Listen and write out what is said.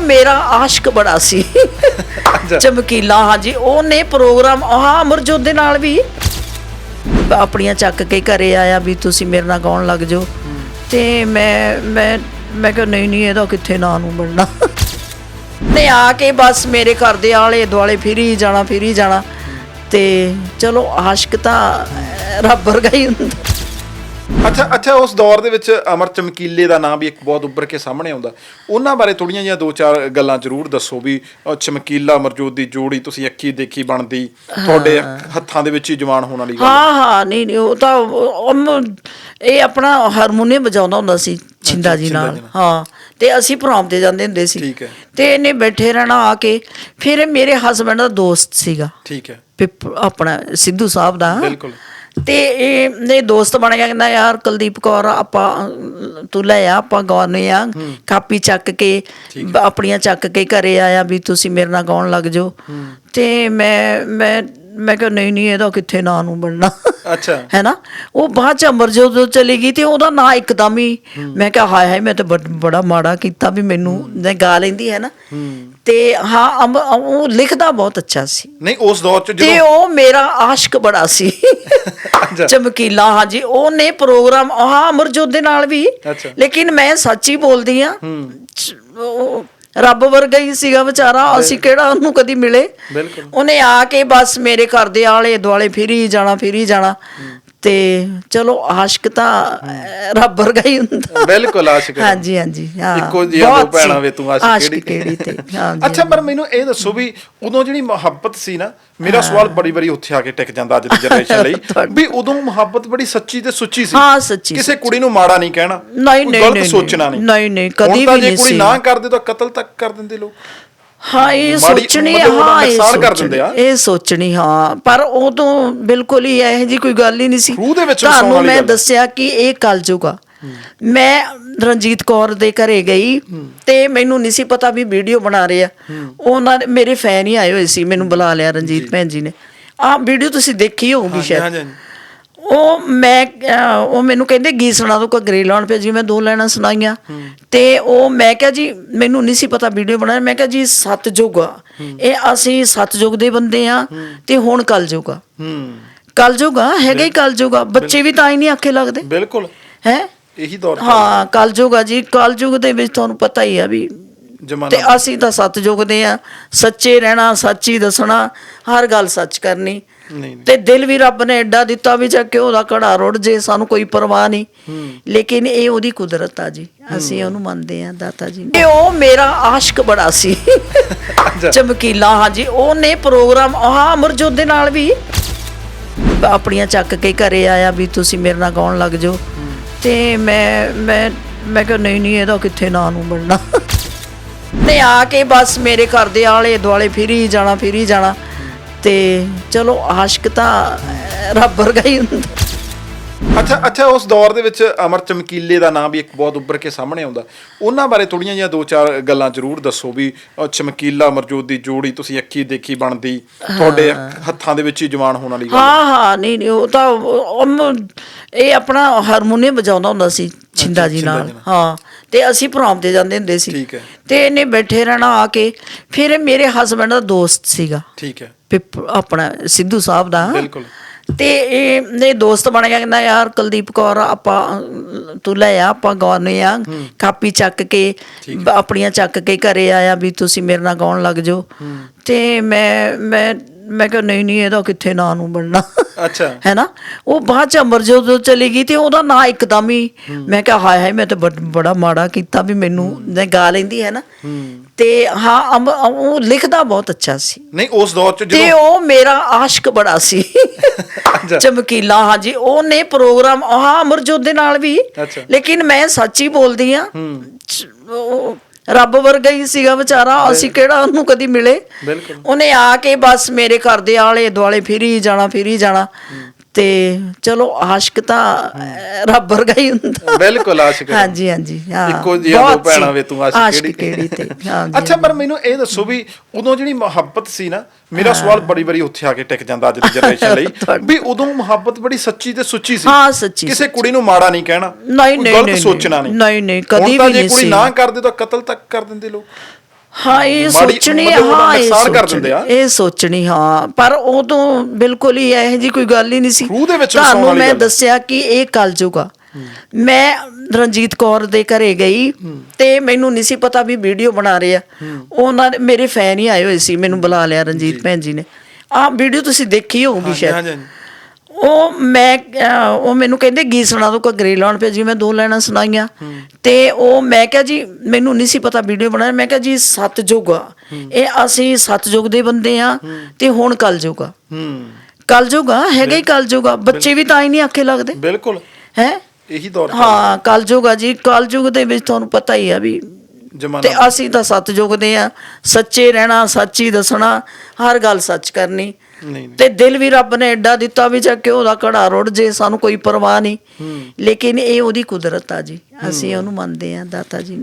ਮੇਰਾ ਆਸ਼ਕ ਬੜਾ ਸੀ। ਚਮਕੀਲਾ ਹਾਂਜੀ। ਉਹਨੇ ਪ੍ਰੋਗਰਾਮ ਹਾਂ ਅਮਰਜੋਤ ਦੇ ਨਾਲ ਵੀ ਆਪਣੀਆਂ ਚੱਕ ਕੇ ਘਰੇ ਆਇਆ ਵੀ ਤੁਸੀਂ ਮੇਰੇ ਨਾਲ ਗਾਉਣ ਲੱਗ ਜਾਓ। ਤੇ ਮੈਂ ਮੈਂ ਮੈਂ ਕਿਹਾ ਨਹੀਂ ਨਹੀਂ ਇਹਦਾ ਕਿੱਥੇ ਨਾਂ ਨੂੰ ਬਣਨਾ? ਨੇ ਆ ਕੇ ਬਸ ਮੇਰੇ ਘਰ ਦੇ ਆਲੇ ਦੁਆਲੇ ਫਿਰੀ ਜਾਣਾ ਫਿਰੀ ਜਾਣਾ। ਤੇ ਚਲੋ ਆਸ਼ਕ ਤਾਂ ਰੱਬ ਵਰਗਾ ਹੀ ਹੁੰਦਾ। ਅੱਛਾ ਅੱਛਾ ਉਸ ਦੌਰ ਦੇ ਵਿੱਚ ਅਮਰ ਚਮਕੀਲੇ ਦਾ ਨਾਮ ਵੀ ਇੱਕ ਬਹੁਤ ਉੱਭਰ ਕੇ ਸਾਹਮਣੇ ਆਉਂਦਾ। ਉਹਨਾਂ ਬਾਰੇ ਥੋੜੀਆਂ ਜਿਹੀਆਂ ਦੋ ਚਾਰ ਗੱਲਾਂ ਜ਼ਰੂਰ ਦੱਸੋ ਵੀ ਅ, ਚਮਕੀਲਾ ਅਮਰਜੋਤ ਦੀ ਜੋੜੀ ਤੁਸੀਂ ਅੱਖੀ ਦੇਖੀ ਬਣਦੀ ਤੁਹਾਡੇ ਹੱਥਾਂ ਦੇ ਵਿੱਚ ਹੀ ਜਵਾਨ ਹੋਣ ਵਾਲੀ ਗੱਲ। ਹਾਂ ਹਾਂ ਨਹੀਂ ਨਹੀਂ ਉਹ ਤਾਂ ਉਹ- ਇਹ ਆਪਣਾ ਹਾਰਮੋਨੀਅਮ ਵਜਾਉਂਦਾ ਹੁੰਦਾ ਸੀ ਛਿੰਦਾ ਜੀ ਛਿੰਦਾ ਨਾਲ। ਜੀ ਨਾਲ। ਹਾਂ ਤੇ ਅਸੀਂ ਪ੍ਰੋਗਰਾਮ ਤੇ ਜਾਂਦੇ ਹੁੰਦੇ ਸੀ। ਠੀਕ ਹੈ। ਤੇ ਇਹਨੇ ਬੈਠੇ ਰਹਿਣਾ ਆ ਕੇ ਫਿਰ ਇਹ ਮੇਰੇ ਹਸਬੰਡ ਦਾ ਦੋਸਤ ਸੀਗਾ। ਠੀਕ ਹੈ। ਪਿਪ- ਆਪਣਾ ਸਿੱਧੂ ਸਾਹਿਬ ਦਾ। ਬਿਲਕੁਲ। ਤੇ ਇਹ ਨੇ ਦੋਸਤ ਬਣ ਗਿਆ ਕਹਿੰਦਾ ਯਾਰ ਕੁਲਦੀਪ ਕੌਰ ਆਪਾਂ ਤੂੰ ਲੈ ਆ ਆਪਾਂ ਗਾਉਣੇ ਆ। ਕਾਪੀ ਚੱਕ ਕੇ ਆਪਣੀਆਂ ਚੱਕ ਕੇ ਘਰੇ ਆਇਆ ਵੀ ਤੁਸੀਂ ਮੇਰੇ ਨਾਲ ਗਾਉਣ ਲੱਗ ਜਾਓ। ਤੇ ਮੈਂ ਮੈਂ ਮੈਂ ਕਿਹਾ ਨਹੀਂ ਨਹੀਂ ਇਹਦਾ ਕਿੱਥੇ ਨਾਂ ਨੂੰ ਬਣਨਾ? ਅੱਛਾ। ਹੈ ਨਾ ਉਹ ਬਾਅਦ ਚ ਅਮਰਜੋਤ ਜਦੋਂ ਚਲੀ ਗਈ ਤੇ ਉਹਦਾ ਨਾਂ ਇੱਕਦਮ ਹੀ ਮੈਂ ਕਿਹਾ ਹਾਏ ਹਾਏ ਮੈਂ ਤਾਂ ਬੜ- ਮਾੜਾ ਕੀਤਾ ਵੀ ਮੈਨੂੰ ਨੇ ਗਾ ਲੈਂਦੀ ਹੈ। ਨਾ ਤੇ ਹਾਂ ਉਹ ਲਿਖਦਾ ਬਹੁਤ ਅੱਛਾ ਸੀ। ਨਹੀਂ ਉਸ ਦੌਰ ਚ ਤੇ ਜਦੋਂ ਉਹ ਮੇਰਾ ਆਸ਼ਕ ਬੜਾ ਸੀ। ਚਮਕੀਲਾ ਹਾਂਜੀ। ਉਹਨੇ ਪ੍ਰੋਗਰਾਮ ਹਾਂ ਅਮਰਜੋਤ ਦੇ ਨਾਲ ਵੀ। ਲੇਕਿਨ ਮੈਂ ਸੱਚ ਹੀ ਬੋਲਦੀ ਆ ਰੱਬ ਵਰਗਾ ਹੀ ਸੀਗਾ ਵਿਚਾਰਾ ਅਸੀਂ ਕਿਹੜਾ ਉਹਨੂੰ ਕਦੀ ਮਿਲੇ? ਬਿਲਕੁਲ। ਉਹਨੇ ਆ ਕੇ ਬਸ ਮੇਰੇ ਘਰ ਦੇ ਆਲੇ ਦੁਆਲੇ ਫਿਰੀ ਜਾਣਾ ਫਿਰੀ ਜਾਣਾ। ਤੇ ਚਲੋ ਆਸ਼ਕ ਤਾਂ ਰੱਬ ਵਰਗਾ ਹੀ ਹੁੰਦਾ। ਬਿਲਕੁਲ ਆਸ਼ਿਕ। ਹਾਂਜੀ ਹਾਂਜੀ ਹਾਂ। ਇੱਕੋ ਜਿਹੀਆਂ ਦੋ। ਭੈਣਾਂ ਵੇ ਤੂੰ ਆਸ਼ਿਕ ਕਿਹੜੀ? ਤੇ ਅੱਛਾ ਪਰ ਮੈਨੂੰ ਇਹ ਦੱਸੋ ਵੀ ਉਦੋਂ ਜਿਹੜੀ ਮੁਹੱਬਤ ਸੀ ਨਾ ਮੇਰਾ ਸਵਾਲ ਬੜੀ ਬੜੀ ਉੱਥੇ ਆ ਕੇ ਟਿਕ ਜਾਂਦਾ ਅੱਜ ਦੀ ਜਨਰੇਸ਼ਨ ਲਈ ਵੀ ਉਦੋਂ ਮੁਹੱਬਤ ਬੜੀ ਸੱਚੀ ਤੇ ਸੁੱਚੀ ਸੀ। ਹਾਂ, ਸੱਚੀ, ਕਿਸੇ ਕੁੜੀ ਨੂੰ ਮਾੜਾ ਨਹੀਂ ਕਹਿਣਾ ਨਹੀਂ, ਨਹੀਂ, ਗਲਤ ਸੋਚਣਾ ਨਹੀਂ। ਨਹੀਂ, ਕਦੀ ਤਾਂ ਵੀ ਜੇ ਨਹੀਂ ਕੁੜੀ ਸੀ। ਨਾ ਕਰਦੇ ਤਾਂ ਕਤਲ ਤੱਕ ਕਰ ਦਿੰਦੇ ਲੋਕ। ਹਾਂ ਇਹ ਮਾੜੀ ਸੋਚਣੀ ਮਤਲਬ ਉਹਦਾ ਹਾਂ ਇਹ ਨੁਕਸਾਨ ਕਰ ਦਿੰਦੇ ਆ। ਇਹ ਸੋਚਣੀ ਹਾਂ। ਪਰ ਉਦੋਂ ਬਿਲਕੁਲ ਹੀ ਇਹੋ ਜੀ ਕੋਈ ਗੱਲ ਹੀ ਨਹੀਂ ਸੀ। ਰੂਹ ਦੇ ਵਿੱਚ ਵਸਾਉਣ ਤੁਹਾਨੂੰ ਵਾਲੀ ਮੈਂ ਗੱਲ। ਦੱਸਿਆ ਕਿ ਇਹ ਕਲਯੁਗ ਆ ਮੈਂ ਰਣਜੀਤ ਕੌਰ ਦੇ ਘਰੇ ਗਈ ਤੇ ਮੈਨੂੰ ਨਹੀਂ ਸੀ ਪਤਾ ਵੀ ਵੀਡੀਓ ਬਣਾ ਰਹੇ ਆ। ਉਹਨਾਂ ਦੇ ਮੇਰੇ ਫੈਨ ਹੀ ਆਏ ਹੋਏ ਸੀ ਮੈਨੂੰ ਬੁਲਾ ਲਿਆ ਰਣਜੀਤ ਭੈਣ ਜੀ ਨੇ। ਆਹ ਵੀਡੀਓ ਤੁਸੀਂ ਦੇਖੀ ਹੋਊਗੀ ਹਾਂਜੀ, ਸ਼ਾਇਦ। ਹਾਂਜੀ। ਉਹ ਮੈਂ ਉਹ ਮੈਨੂੰ ਕਹਿੰਦੇ ਗੀਤ ਸੁਣਾ ਦੋ ਘਗਰੇ ਲਾਉਣ ਪਿਆ ਜੀ ਮੈਂ ਦੋ ਲਾਈਨਾਂ ਸੁਣਾਈਆਂ। ਤੇ ਉਹ ਮੈਂ ਕਿਹਾ ਜੀ ਮੈਨੂੰ ਨਹੀਂ ਸੀ ਪਤਾ ਵੀਡੀਓ ਬਣਾਉਣਾ ਮੈਂ ਕਿਹਾ ਜੀ ਸਤਜੁਗ ਆ। ਇਹ ਅਸੀਂ ਸਤਜੁਗ ਦੇ ਬੰਦੇ ਆ ਤੇ ਹੁਣ ਕਲਯੁਗ ਆ। ਹੂੰ। ਕਲਯੁਗ ਆ ਹੈਗਾ ਹੀ ਕਲਯੁਗ ਆ। ਬੱਚੇ ਵੀ ਤਾਂ ਹੀ ਨਹੀਂ ਆਖੇ ਲੱਗਦੇ। ਬਿਲਕੁਲ। ਹੈ? ਇਹੀ ਦੌਰ ਹਾਂ ਕਲਯੁਗ ਆ ਜੀ। ਕਲਯੁਗ ਦੇ ਵਿੱਚ ਤੁਹਾਨੂੰ ਪਤਾ ਹੀ ਆ ਵੀ ਤੇ ਅਸੀਂ ਤਾਂ ਸਤਜੁਗ ਦੇ ਆ। ਸੱਚੇ ਰਹਿਣਾ ਸੱਚ ਦੱਸਣਾ ਹਰ ਗੱਲ ਸੱਚ ਕਰਨੀ। ਤੇ ਦਿਲ ਵੀ ਰੱਬ ਨੇ ਐਡਾ ਦਿੱਤਾ ਵੀ ਜਾ ਘਿਓ ਦਾ ਘੜਾ ਰੁੜ ਜੇ ਸਾਨੂੰ ਕੋਈ ਪਰਵਾਹ ਨਹੀਂ। ਲੇਕਿਨ ਇਹ ਉਹਦੀ ਕੁਦਰਤ ਆ ਜੀ। ਅਸੀਂ ਉਹਨੂੰ ਮੰਨਦੇ ਆ ਦਾਤਾ ਜੀ। ਤੇ ਉਹ ਮੇਰਾ ਆਸ਼ਕ ਬੜਾ ਸੀ। ਚਮਕੀਲਾ ਹਾਂਜੀ। ਉਹਨੇ ਪ੍ਰੋਗਰਾਮ ਹਾਂ ਅਮਰਜੋਤ ਦੇ ਨਾਲ ਵੀ ਆਪਣੀਆਂ ਚੱਕ ਕੇ ਘਰੇ ਆਇਆ ਵੀ ਤੁਸੀਂ ਮੇਰੇ ਨਾਲ ਗਾਉਣ ਲੱਗ ਜਾਓ। ਤੇ ਮੈਂ ਮੈਂ ਮੈਂ ਕਿਹਾ ਨਹੀਂ ਨਹੀਂ ਇਹਦਾ ਕਿੱਥੇ ਨਾਂ ਨੂੰ ਬਣਨਾ? ਨੇ ਆ ਕੇ ਬਸ ਮੇਰੇ ਘਰ ਦੇ ਆਲੇ ਦੁਆਲੇ ਫਿਰੀ ਜਾਣਾ ਫਿਰੀ ਜਾਣਾ। ਤੇ ਚਲੋ ਆਸ਼ਕ ਤਾਂ ਰੱਬ ਵਰਗਾ ਹੀ ਹੁੰਦਾ। ਅੱਛਾ ਅੱਛਾ ਉਸ ਦੌਰ ਦੇ ਵਿੱਚ ਅਮਰ ਚਮਕੀਲੇ ਦਾ ਨਾਮ ਵੀ ਇੱਕ ਬਹੁਤ ਉੱਭਰ ਕੇ ਸਾਹਮਣੇ ਆਉਂਦਾ। ਉਹਨਾਂ ਬਾਰੇ ਥੋੜੀਆਂ ਜਿਹੀਆਂ ਦੋ ਚਾਰ ਗੱਲਾਂ ਜ਼ਰੂਰ ਦੱਸੋ ਵੀ ਅ, ਚਮਕੀਲਾ ਅਮਰਜੋਤ ਦੀ ਜੋੜੀ ਤੁਸੀਂ ਅੱਖੀ ਦੇਖੀ ਬਣਦੀ ਤੁਹਾਡੇ ਹੱਥਾਂ ਦੇ ਵਿੱਚ ਹੀ ਜਵਾਨ ਹੋਣ ਵਾਲੀ ਗੱਲ। ਹਾਂ ਹਾਂ ਨਹੀਂ ਨਹੀਂ ਉਹ ਤਾਂ ਉਹ- ਇਹ ਆਪਣਾ ਹਾਰਮੋਨੀਅਮ ਵਜਾਉਂਦਾ ਹੁੰਦਾ ਸੀ ਛਿੰਦਾ ਜੀ ਛਿੰਦਾ ਨਾਲ। ਜੀ ਨਾਲ। ਹਾਂ ਤੇ ਅਸੀਂ ਪ੍ਰੋਗਰਾਮ ਤੇ ਜਾਂਦੇ ਹੁੰਦੇ ਸੀ। ਠੀਕ ਹੈ। ਤੇ ਇਹਨੇ ਬੈਠੇ ਰਹਿਣਾ ਆ ਕੇ ਫਿਰ ਇਹ ਮੇਰੇ ਹਸਬੰਡ ਦਾ ਦੋਸਤ ਸੀਗਾ। ਠੀਕ ਹੈ। ਆਪਣਾ ਸਿੱਧੂ ਸਾਹਿਬ ਦਾ। ਬਿਲਕੁਲ। ਤੇ ਇਹ ਨੇ ਦੋਸਤ ਬਣ ਗਿਆ ਕਹਿੰਦਾ ਯਾਰ ਕੁਲਦੀਪ ਕੌਰ ਆਪਾਂ ਤੂੰ ਲੈ ਆ ਆਪਾਂ ਗਾਉਣੇ ਆ। ਕਾਪੀ ਚੱਕ ਕੇ ਆਪਣੀਆਂ ਚੱਕ ਕੇ ਘਰੇ ਆਇਆ ਵੀ ਤੁਸੀਂ ਮੇਰੇ ਨਾਲ ਗਾਉਣ ਲੱਗ ਜਾਓ। ਤੇ ਮੈਂ ਮੈਂ ਮੈਂ ਕਿਹਾ ਨਹੀਂ ਨਹੀਂ ਇਹਦਾ ਕਿੱਥੇ ਨਾਂ ਨੂੰ ਬਣਨਾ? ਅੱਛਾ। ਹੈ ਨਾ ਉਹ ਬਾਅਦ ਚ ਅਮਰਜੋਤ ਜਦੋਂ ਚਲੀ ਗਈ ਤੇ ਉਹਦਾ ਨਾਂ ਇੱਕਦਮ ਹੀ ਮੈਂ ਕਿਹਾ ਹਾਏ ਹਾਏ ਮੈਂ ਤਾਂ ਬੜ- ਮਾੜਾ ਕੀਤਾ ਵੀ ਮੈਨੂੰ ਗਾ ਲੈਂਦੀ ਹੈ। ਨਾ ਤੇ ਹਾਂ ਉਹ ਲਿਖਦਾ ਬਹੁਤ ਅੱਛਾ ਸੀ। ਨਹੀਂ ਉਸ ਦੌਰ ਚ ਤੇ ਜਦੋਂ ਉਹ ਮੇਰਾ ਆਸ਼ਕ ਬੜਾ ਸੀ। ਚਮਕੀਲਾ ਹਾਂਜੀ ਉਹਨੇ ਪ੍ਰੋਗਰਾਮ ਹਾਂ ਅਮਰਜੋਤ ਦੇ ਨਾਲ ਵੀ। ਲੇਕਿਨ ਮੈਂ ਸੱਚ ਹੀ ਬੋਲਦੀ ਆ ਰੱਬ ਵਰਗਾ ਹੀ ਸੀਗਾ ਵਿਚਾਰਾ ਅਸੀਂ ਕਿਹੜਾ ਉਹਨੂੰ ਕਦੀ ਮਿਲੇ ਬਿਲਕੁਲ। ਉਹਨੇ ਆ ਕੇ ਬਸ ਮੇਰੇ ਘਰ ਦੇ ਆਲੇ ਦੁਆਲੇ ਫਿਰੀ ਜਾਣਾ ਫਿਰੀ ਜਾਣਾ ਤੇ ਚਲੋ ਆਸ਼ਕ ਤਾਂ ਰੱਬ ਵਰਗਾ ਹੀ ਹੁੰਦਾ। ਬਿਲਕੁਲ ਆਸ਼ਿਕ। ਹਾਂਜੀ ਹਾਂਜੀ ਹਾਂ। ਇੱਕੋ ਜਿਹੀਆਂ ਦੋ। ਭੈਣਾਂ ਵੇ ਤੂੰ ਆਸ਼ਿਕ ਕਿਹੜੀ? ਤੇ ਹਾਂਜੀ ਅੱਛਾ ਪਰ ਮੈਨੂੰ ਇਹ ਦੱਸੋ ਵੀ ਉਦੋਂ ਜਿਹੜੀ ਮੁਹੱਬਤ ਸੀ ਨਾ ਮੇਰਾ ਸਵਾਲ ਬੜੀ ਬੜੀ ਉੱਥੇ ਆ ਕੇ ਟਿਕ ਜਾਂਦਾ ਅੱਜ ਦੀ ਜਨਰੇਸ਼ਨ ਲਈ ਵੀ ਉਦੋਂ ਮੁਹੱਬਤ ਬੜੀ ਸੱਚੀ ਤੇ ਸੁੱਚੀ ਸੀ। ਹਾਂ, ਸੱਚੀ, ਕਿਸੇ ਕੁੜੀ ਨੂੰ ਮਾੜਾ ਨਹੀਂ ਕਹਿਣਾ ਨਹੀਂ, ਨਹੀਂ, ਗਲਤ ਸੋਚਣਾ ਨਹੀਂ। ਨਹੀਂ, ਕਦੀ ਤਾਂ ਵੀ ਜੇ ਨਹੀਂ ਕੁੜੀ ਸੀ। ਨਾ ਕਰਦੇ ਤਾਂ ਕਤਲ ਤੱਕ ਕਰ ਦਿੰਦੇ ਲੋਕ। ਹਾਂ ਇਹ ਮਾੜੀ- ਸੋਚਣੀ ਮਤਲਬ ਉਹਦਾ ਹਾਂ ਇਹ ਨੁਕਸਾਨ ਕਰ ਦਿੰਦੇ ਆ। ਇਹ ਸੋਚਣੀ ਹਾਂ। ਪਰ ਉਦੋਂ ਬਿਲਕੁਲ ਹੀ ਇਹੋ ਜੀ ਕੋਈ ਗੱਲ ਹੀ ਨਹੀਂ ਸੀ। ਰੂਹ ਦੇ ਵਿੱਚ ਵਸਾਉਣ ਤੁਹਾਨੂੰ ਵਾਲੀ ਮੈਂ ਗੱਲ। ਦੱਸਿਆ ਕਿ ਇਹ ਕਲਯੁਗ ਮੈਂ ਰਣਜੀਤ ਕੌਰ ਦੇ ਘਰੇ ਗਈ ਤੇ ਮੈਨੂੰ ਨਹੀਂ ਸੀ ਪਤਾ ਵੀ ਵੀਡੀਓ ਬਣਾ ਰਹੇ ਆ। ਉਹਨਾਂ ਨੇ ਮੇਰੇ ਫੈਨ ਹੀ ਆਏ ਹੋਏ ਸੀ ਮੈਨੂੰ ਬੁਲਾ ਲਿਆ ਰਣਜੀਤ ਭੈਣ ਜੀ ਨੇ। ਆਹ ਵੀਡੀਓ ਤੁਸੀਂ ਦੇਖੀ ਹੋਊਗੀ ਹਾਂਜੀ ਸ਼ਾਇਦ। ਹਾਂਜੀ। ਉਹ ਮੈਂ ਅਹ, ਉਹ ਮੈਨੂੰ ਕਹਿੰਦੇ ਗੀਤ ਸੁਣਾ ਦੋ ਘੱਗਰੇ ਲਾਉਣ ਪਿਆ। ਜੀ ਮੈਂ ਦੋ ਲਾਈਨਾਂ ਸੁਣਾਈਆਂ। ਤੇ ਉਹ ਮੈਂ ਕਿਹਾ ਜੀ ਮੈਨੂੰ ਨਹੀਂ ਸੀ ਪਤਾ ਵੀਡੀਓ ਬਣਾਇਆ ਮੈਂ ਕਿਹਾ ਜੀ ਸਤਜੁਗ ਆ। ਇਹ ਅਸੀਂ ਸਤਜੁਗ ਦੇ ਬੰਦੇ ਆ ਤੇ ਹੁਣ ਕਲਯੁਗ ਆ। ਹੂੰ। ਕਲਯੁਗ ਆ ਹੈਗਾ ਹੀ ਕਲਯੁਗ ਆ। ਬੱਚੇ ਵੀ ਤਾਂ ਹੀ ਨਹੀਂ ਆਖੇ ਲੱਗਦੇ। ਬਿਲਕੁਲ। ਹੈ? ਇਹੀ ਦੌਰ ਹਾਂ ਕਲਯੁਗ ਆ ਜੀ। ਕਲਯੁਗ ਦੇ ਵਿੱਚ ਤੁਹਾਨੂੰ ਪਤਾ ਹੀ ਆ ਵੀ ਤੇ ਜਮਾਨਾ ਅਸੀਂ ਤਾਂ ਸਤਜੁਗ ਦੇ ਆ ਸੱਚੇ ਰਹਿਣਾ ਸੱਚ ਦੱਸਣਾ ਹਰ ਗੱਲ ਸੱਚ ਕਰਨੀ। ਨਹੀਂ ਨਹੀਂ। ਤੇ ਦਿਲ ਵੀ ਰੱਬ ਨੇ ਐਡਾ ਦਿੱਤਾ ਵੀ ਜਾ ਕੇ ਉਹਦਾ ਘੜਾ ਰੁੜ ਜੇ ਸਾਨੂੰ ਕੋਈ ਪਰਵਾਹ ਨਹੀਂ। ਲੇਕਿਨ ਇਹ ਉਹਦੀ ਕੁਦਰਤ ਆ ਜੀ। ਅਸੀਂ ਉਹਨੂੰ ਮੰਨਦੇ ਆ ਦਾਤਾ ਜੀ ਨੂੰ।